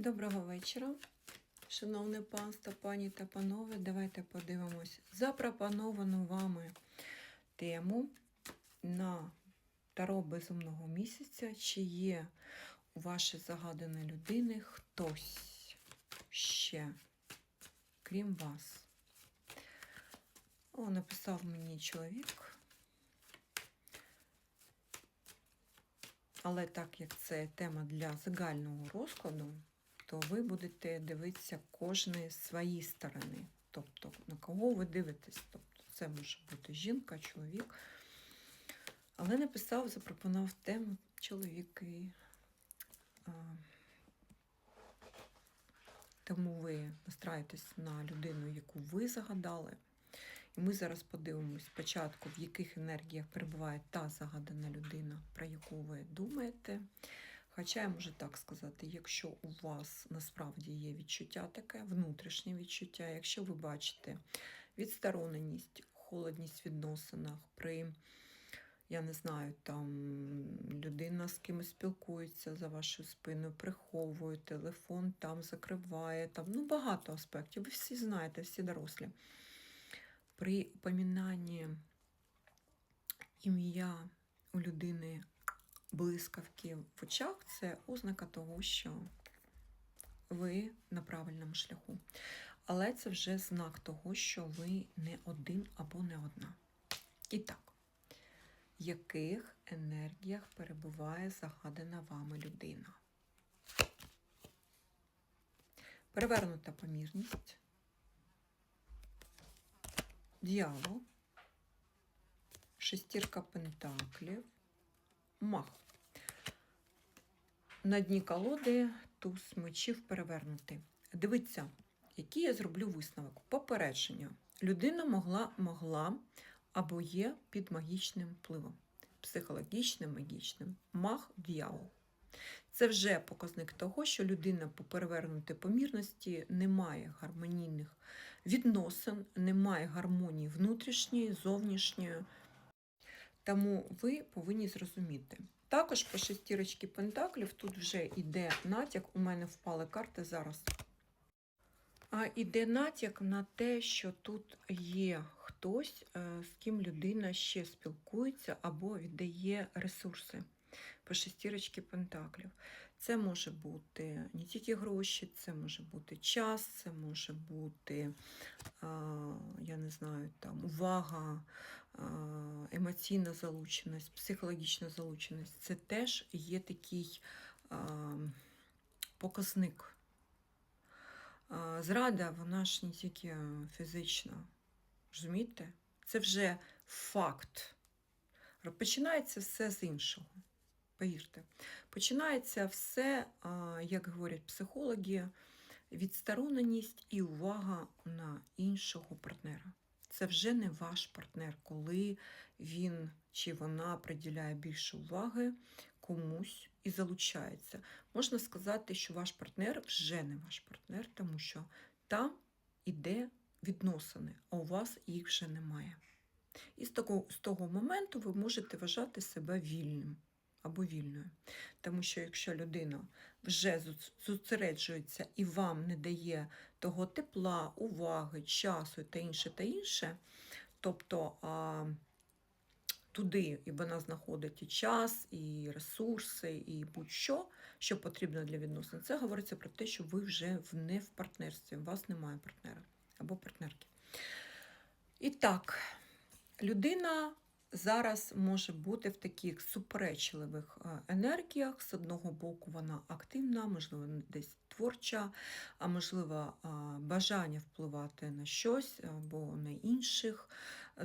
Доброго вечора, шановне панство, пані та панове. Давайте подивимось запропоновану вами тему на Таро безумного місяця. Чи є у вашої загаданої людини хтось ще, крім вас? О, написав мені чоловік. Але так як це тема для загального розкладу, то ви будете дивитися кожної з своєї сторони. Тобто, на кого ви дивитесь. Тобто, це може бути жінка, чоловік. Але написав, запропонував тему чоловіки. А, Тому ви настраєтесь на людину, яку ви загадали. І ми зараз подивимось спочатку, в яких енергіях перебуває та загадана людина, про яку ви думаєте. Хоча я можу так сказати, якщо у вас насправді є відчуття таке, внутрішнє відчуття, якщо ви бачите відстороненість, холодність в відносинах, при, я не знаю, там людина з кимось спілкується за вашою спиною, приховує телефон, там закриває, там ну багато аспектів. Ви всі знаєте, всі дорослі при упомінанні ім'я у людини блискавки в очах, це ознака того, що ви на правильному шляху. Але це вже знак того, що ви не один або не одна. І так, в яких енергіях перебуває загадана вами людина? Перевернута помірність дьявол, шестірка пентаклів, мах. На дні колоди туз мечів перевернути. Дивіться, який я зроблю висновок. Попередження. Людина могла, могла або є під магічним впливом. Психологічним, магічним. Мах дьявол. Це вже показник того, що людина по перевернутій помірності не має гармонійних відносин, не має гармонії внутрішньої, зовнішньої. Тому ви повинні зрозуміти. Також по шестірочці пентаклів тут вже йде натяк, у мене впали карти зараз. А іде натяк на те, що тут є хтось, е, з ким людина ще спілкується або віддає ресурси по шестірочці пентаклів. Це може бути не тільки гроші, це може бути час, це може бути, я не знаю, там увага, емоційна залученість, психологічна залученість. Це теж є такий показник. Зрада, вона ж не тільки фізична. Розумієте? Це вже факт. Починається все з іншого. Повірте, починається все, як говорять психологи, відстороненість і увага на іншого партнера. Це вже не ваш партнер, коли він чи вона приділяє більше уваги комусь і залучається. Можна сказати, що ваш партнер вже не ваш партнер, тому що там іде відносини, а у вас їх вже немає. І з того, з того моменту ви можете вважати себе вільним або вільною. Тому що якщо людина вже зосереджується і вам не дає того тепла, уваги, часу та інше та інше, тобто а, туди і вона знаходить і час, і ресурси, і будь-що, що потрібно для відносин, це говориться про те, що ви вже не в партнерстві, у вас немає партнера або партнерки. І так, людина зараз може бути в таких суперечливих е, енергіях. З одного боку, вона активна, можливо, десь творча, а можливо, е, бажання впливати на щось або на інших.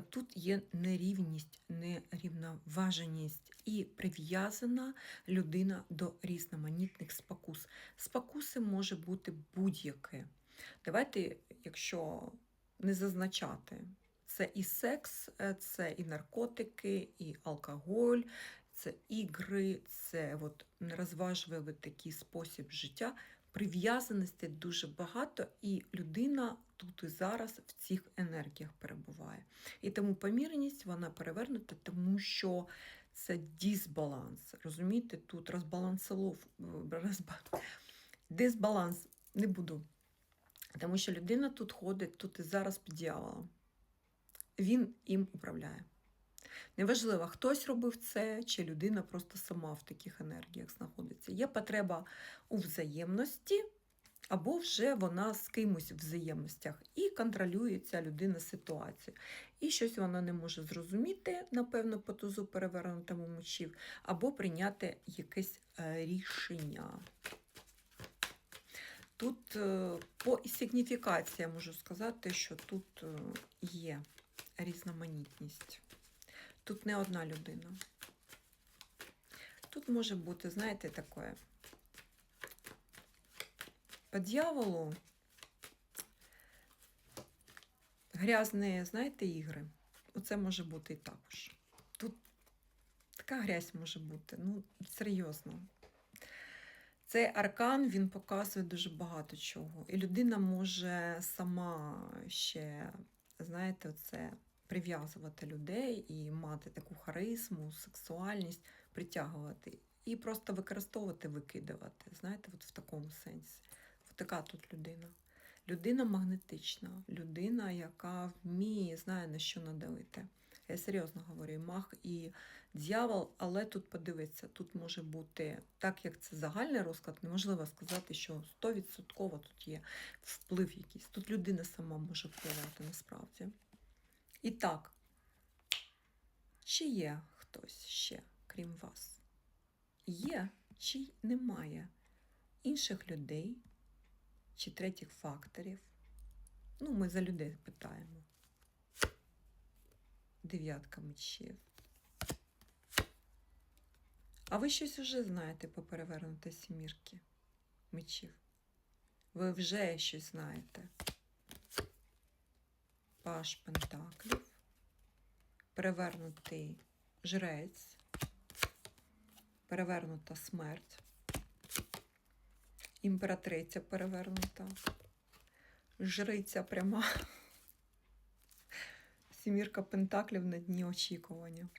Тут є нерівність, нерівноваженість і прив'язана людина до різноманітних спокус. Спокуси може бути будь-яке. Давайте, якщо не зазначати це і секс, е, це і наркотики, і алкоголь, це ігри, це от нерозважливий такий спосіб життя. Прив'язаності дуже багато, і людина тут і зараз в цих енергіях перебуває. І тому помірність вона перевернута, тому що це дисбаланс. Розумієте, тут розбалансилов, розба... Дисбаланс не буду. Тому що людина тут ходить, тут і зараз під дьяволом. Він їм управляє. Неважливо, хтось робив це, чи людина просто сама в таких енергіях знаходиться. Є потреба у взаємності, або вже вона з кимось в взаємностях і контролює ця людина ситуацію. І щось вона не може зрозуміти, напевно, по тузу перевернутому мечів, або прийняти якесь е, рішення. Тут е, по сигніфікації можу сказати, що тут е, є різноманітність. Тут не одна людина. Тут може бути, знаєте, таке. По дьяволу грязні, знаєте, ігри. Оце може бути і також. Тут така грязь може бути. Ну, серйозно. Цей аркан він показує дуже багато чого. І людина може сама ще, знаєте, це прив'язувати людей і мати таку харизму, сексуальність, притягувати. І просто використовувати, викидувати. Знаєте, от в такому сенсі. От така тут людина. Людина магнетична, людина, яка вміє, знає на що надавити. Я серйозно говорю, мах і дьявол, але тут подивиться, тут може бути, так як це загальний розклад, неможливо сказати, що 100% тут є вплив якийсь. Тут людина сама може впливати насправді. І так, чи є хтось ще, крім вас? Є чи немає інших людей чи третіх факторів? Ну, ми за людей питаємо. Дев'ятка мечів. А ви щось вже знаєте по перевернутій сімірки мечів? Ви вже щось знаєте. Паш Пентаклів, перевернутий жрець, перевернута смерть, імператриця перевернута, жриця пряма, сімірка Пентаклів на дні очікування.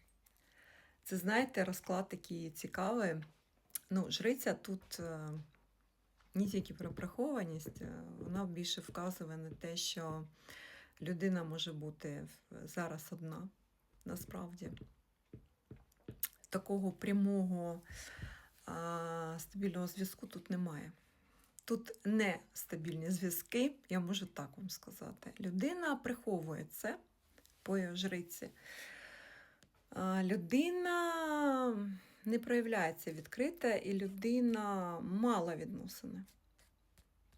Це, знаєте, розклад такий цікавий. Ну, жриця тут е, не тільки про прихованість, е, вона більше вказує на те, що людина може бути зараз одна, насправді. Такого прямого а, стабільного зв'язку тут немає. Тут не стабільні зв'язки, я можу так вам сказати. Людина приховує це по жриці. Людина не проявляється відкрита, і людина мала відносини.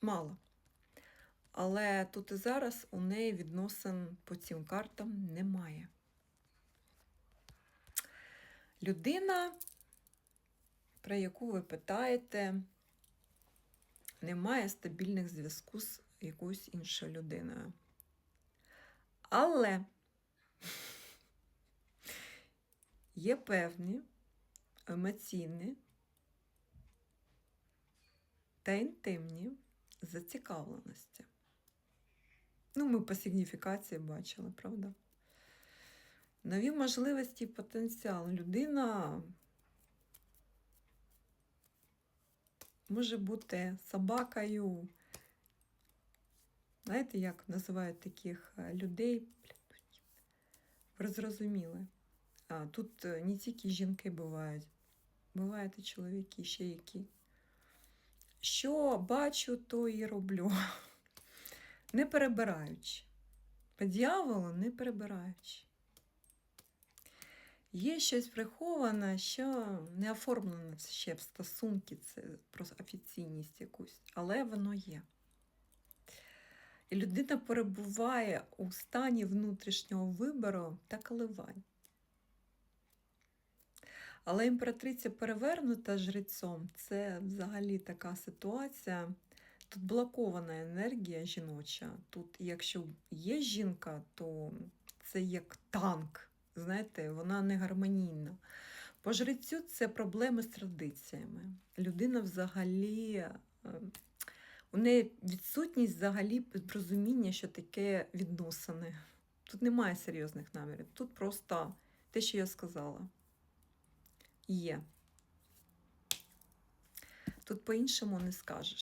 Мало. Але тут і зараз у неї відносин по цим картам немає. Людина, про яку ви питаєте, не має стабільних зв'язку з якоюсь іншою людиною. Але є певні емоційні та інтимні зацікавленості. Ну, ми по сигніфікації бачили, правда? Нові можливості і потенціал. Людина може бути собакою. Знаєте, як називають таких е, людей? Ви зрозуміли. А, тут е, не тільки жінки бувають, бувають і чоловіки ще які. Що бачу, то і роблю. Не перебираючи. По дьяволу не перебираючи. Є щось приховане, що не оформлено ще в стосунки, це просто офіційність якусь, але воно є. І людина перебуває у стані внутрішнього вибору та коливань. Але імператриця перевернута жрецом це взагалі така ситуація. Тут блокована енергія жіноча. Тут, якщо є жінка, то це як танк. Знаєте, вона не гармонійна. По жрецю це проблеми з традиціями. Людина взагалі, е, у неї відсутність взагалі розуміння, що таке відносини. Тут немає серйозних намірів. Тут просто те, що я сказала, є. Тут по-іншому не скажеш.